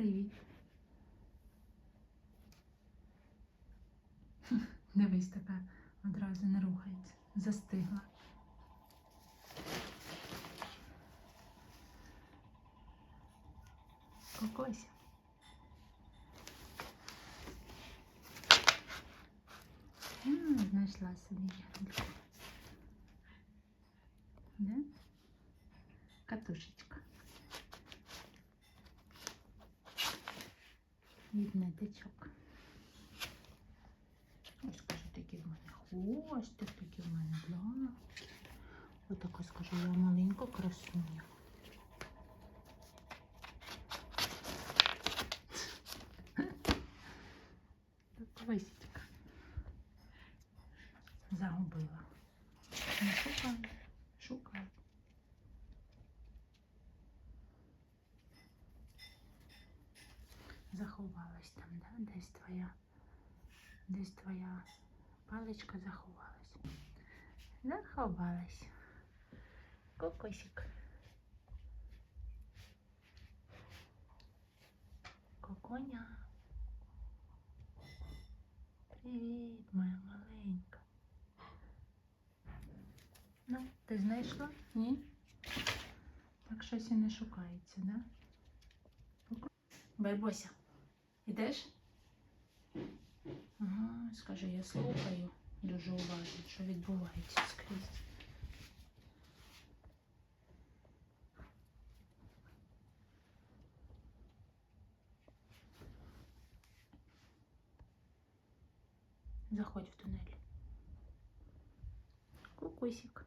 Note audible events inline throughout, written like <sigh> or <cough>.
Привіт. <laughs> Дивись, тепер одразу не рухається. Застигла. Кокося. М, Знайшла собі ягодку. Да? Катушечка. Відметичок. Ось скажу, такий в мене хвостик, такий в мене да. Отака скажу, я маленька красуня. Висічка. Загубила. Шукаю, шукаю. Заховалась там, да? Десь твоя, десь твоя паличка заховалась. Заховалась. Кокосик. Коконя. Привіт, моя маленька. Ну, ти знайшла? Ні? Так щось і не шукається, да? Барбося, ідеш? Ага, скажи, я слухаю дуже уважно, що відбувається скрізь. Заходь в туннель. Кукусик.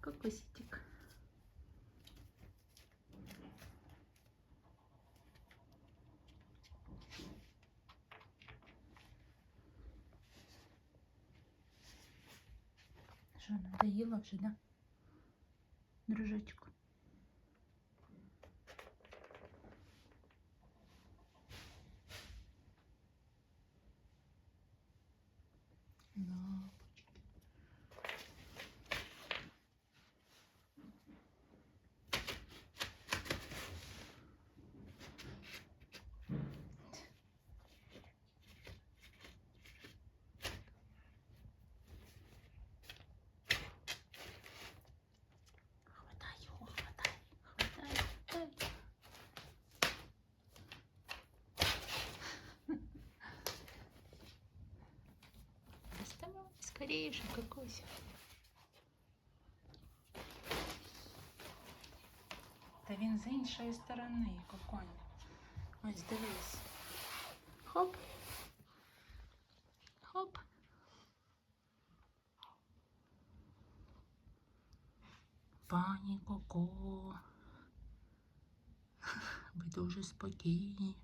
Кокосичек. Що, надоело вже, да? Дружочку. Доставай скорее Та він з іншої сторони, коконь. Ось дивись. Хоп. Хоп. Пані Коко. <laughs> Ви дуже спокійні.